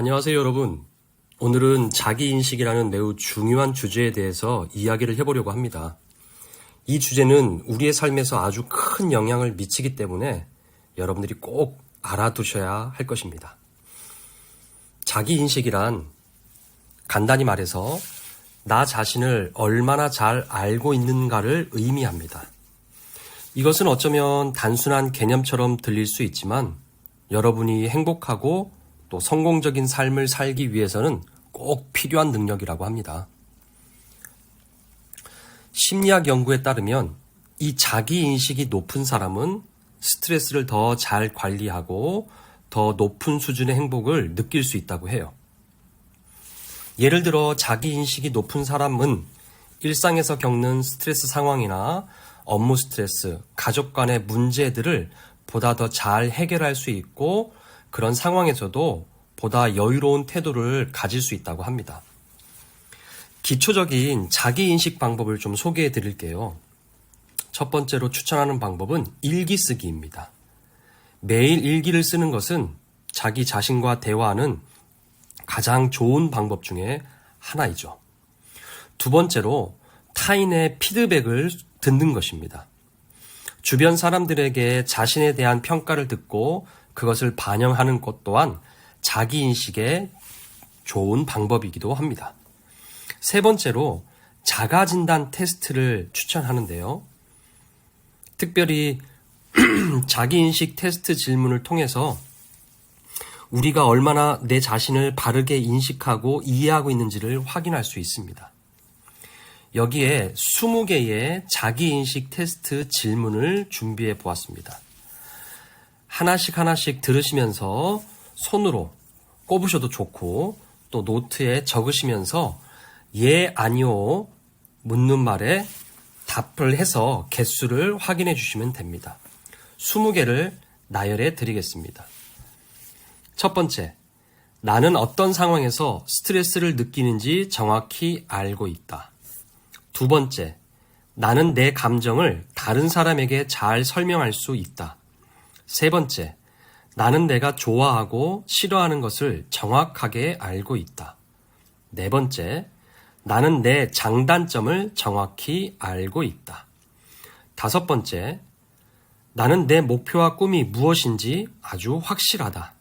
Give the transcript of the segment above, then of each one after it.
안녕하세요, 여러분. 오늘은 자기인식이라는 매우 중요한 주제에 대해서 이야기를 해보려고 합니다. 이 주제는 우리의 삶에서 아주 큰 영향을 미치기 때문에 여러분들이 꼭 알아두셔야 할 것입니다. 자기인식이란 간단히 말해서 나 자신을 얼마나 잘 알고 있는가를 의미합니다. 이것은 어쩌면 단순한 개념처럼 들릴 수 있지만 여러분이 행복하고 또 성공적인 삶을 살기 위해서는 꼭 필요한 능력이라고 합니다. 심리학 연구에 따르면 이 자기 인식이 높은 사람은 스트레스를 더 잘 관리하고 더 높은 수준의 행복을 느낄 수 있다고 해요. 예를 들어 자기 인식이 높은 사람은 일상에서 겪는 스트레스 상황이나 업무 스트레스, 가족 간의 문제들을 보다 더 잘 해결할 수 있고 그런 상황에서도 보다 여유로운 태도를 가질 수 있다고 합니다. 기초적인 자기인식 방법을 좀 소개해 드릴게요. 첫 번째로 추천하는 방법은 일기 쓰기입니다. 매일 일기를 쓰는 것은 자기 자신과 대화하는 가장 좋은 방법 중에 하나이죠. 두 번째로 타인의 피드백을 듣는 것입니다. 주변 사람들에게 자신에 대한 평가를 듣고 그것을 반영하는 것 또한 자기 인식의 좋은 방법이기도 합니다. 세 번째로 자가 진단 테스트를 추천하는데요. 특별히 자기 인식 테스트 질문을 통해서 우리가 얼마나 내 자신을 바르게 인식하고 이해하고 있는지를 확인할 수 있습니다. 여기에 20개의 자기인식 테스트 질문을 준비해 보았습니다. 하나씩 하나씩 들으시면서 손으로 꼽으셔도 좋고 또 노트에 적으시면서 예, 아니요 묻는 말에 답을 해서 개수를 확인해 주시면 됩니다. 20개를 나열해 드리겠습니다. 첫 번째, 나는 어떤 상황에서 스트레스를 느끼는지 정확히 알고 있다. 두 번째, 나는 내 감정을 다른 사람에게 잘 설명할 수 있다. 세 번째, 나는 내가 좋아하고 싫어하는 것을 정확하게 알고 있다. 네 번째, 나는 내 장단점을 정확히 알고 있다. 다섯 번째, 나는 내 목표와 꿈이 무엇인지 아주 확실하다.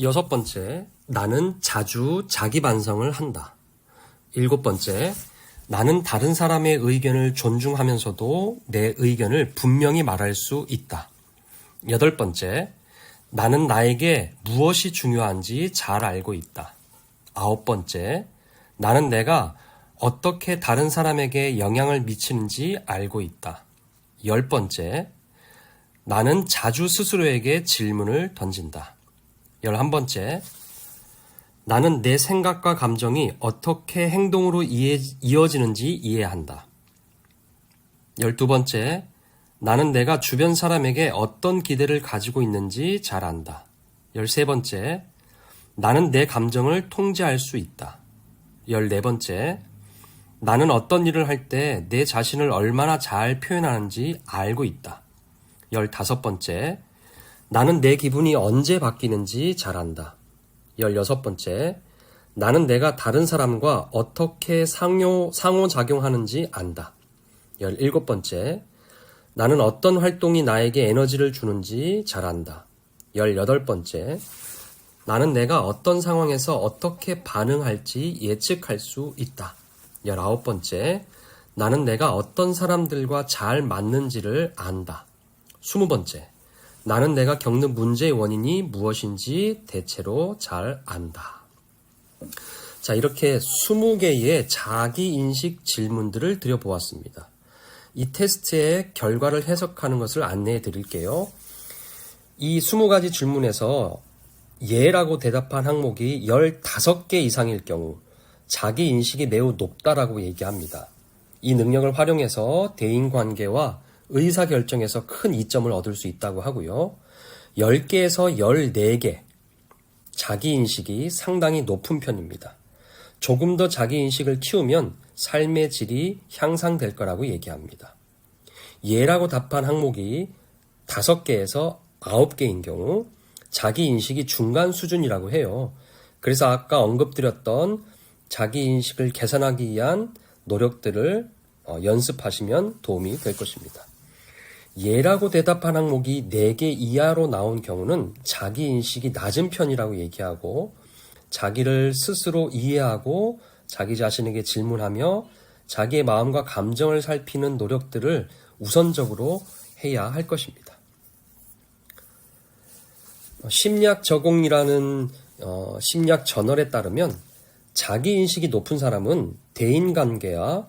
여섯 번째, 나는 자주 자기 반성을 한다. 일곱 번째, 나는 다른 사람의 의견을 존중하면서도 내 의견을 분명히 말할 수 있다. 여덟 번째, 나는 나에게 무엇이 중요한지 잘 알고 있다. 아홉 번째, 나는 내가 어떻게 다른 사람에게 영향을 미치는지 알고 있다. 열 번째, 나는 자주 스스로에게 질문을 던진다. 열한 번째, 나는 내 생각과 감정이 어떻게 행동으로 이해, 이어지는지 이해한다. 열두 번째, 나는 내가 주변 사람에게 어떤 기대를 가지고 있는지 잘 안다. 열세 번째, 나는 내 감정을 통제할 수 있다. 열네 번째, 나는 어떤 일을 할 때 내 자신을 얼마나 잘 표현하는지 알고 있다. 열다섯 번째, 나는 내 기분이 언제 바뀌는지 잘 안다. 열여섯 번째, 나는 내가 다른 사람과 어떻게 상호, 상호작용하는지 안다. 열일곱 번째, 나는 어떤 활동이 나에게 에너지를 주는지 잘 안다. 열여덟 번째, 나는 내가 어떤 상황에서 어떻게 반응할지 예측할 수 있다. 열아홉 번째, 나는 내가 어떤 사람들과 잘 맞는지를 안다. 스무 번째, 나는 내가 겪는 문제의 원인이 무엇인지 대체로 잘 안다. 자, 이렇게 20개의 자기 인식 질문들을 드려보았습니다. 이 테스트의 결과를 해석하는 것을 안내해 드릴게요. 이 20가지 질문에서 예라고 대답한 항목이 15개 이상일 경우 자기 인식이 매우 높다라고 얘기합니다. 이 능력을 활용해서 대인 관계와 의사 결정에서 큰 이점을 얻을 수 있다고 하고요. 10개에서 14개 자기 인식이 상당히 높은 편입니다. 조금 더 자기 인식을 키우면 삶의 질이 향상될 거라고 얘기합니다. 예라고 답한 항목이 5개에서 9개인 경우 자기 인식이 중간 수준이라고 해요. 그래서 아까 언급드렸던 자기 인식을 개선하기 위한 노력들을 어, 연습하시면 도움이 될 것입니다. 예라고 대답한 항목이 4개 이하로 나온 경우는 자기 인식이 낮은 편이라고 얘기하고 자기를 스스로 이해하고 자기 자신에게 질문하며 자기의 마음과 감정을 살피는 노력들을 우선적으로 해야 할 것입니다. 어, 심리학 저공이라는 어, 심리학 저널에 따르면 자기 인식이 높은 사람은 대인 관계와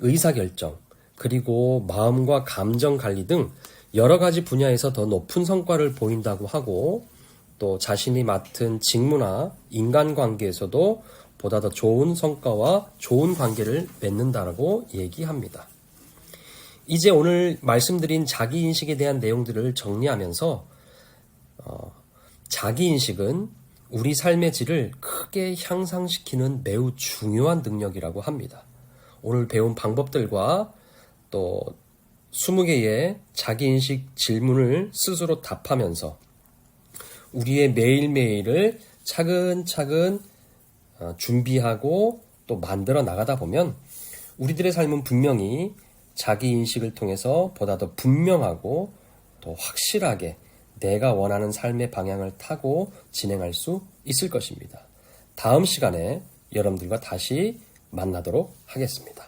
의사 결정 그리고 마음과 감정 관리 등 여러 가지 분야에서 더 높은 성과를 보인다고 하고 또 자신이 맡은 직무나 인간 관계에서도 보다 더 좋은 성과와 좋은 관계를 맺는다라고 얘기합니다. 이제 오늘 말씀드린 자기 인식에 대한 내용들을 정리하면서 어, 자기 인식은 우리 삶의 질을 크게 향상시키는 매우 중요한 능력이라고 합니다. 오늘 배운 방법들과 또 20개의 자기인식 질문을 스스로 답하면서 우리의 매일매일을 차근차근 어, 준비하고 또 만들어 나가다 보면 우리들의 삶은 분명히 자기 인식을 통해서 보다 더 분명하고 더 확실하게 내가 원하는 삶의 방향을 타고 진행할 수 있을 것입니다. 다음 시간에 여러분들과 다시 만나도록 하겠습니다.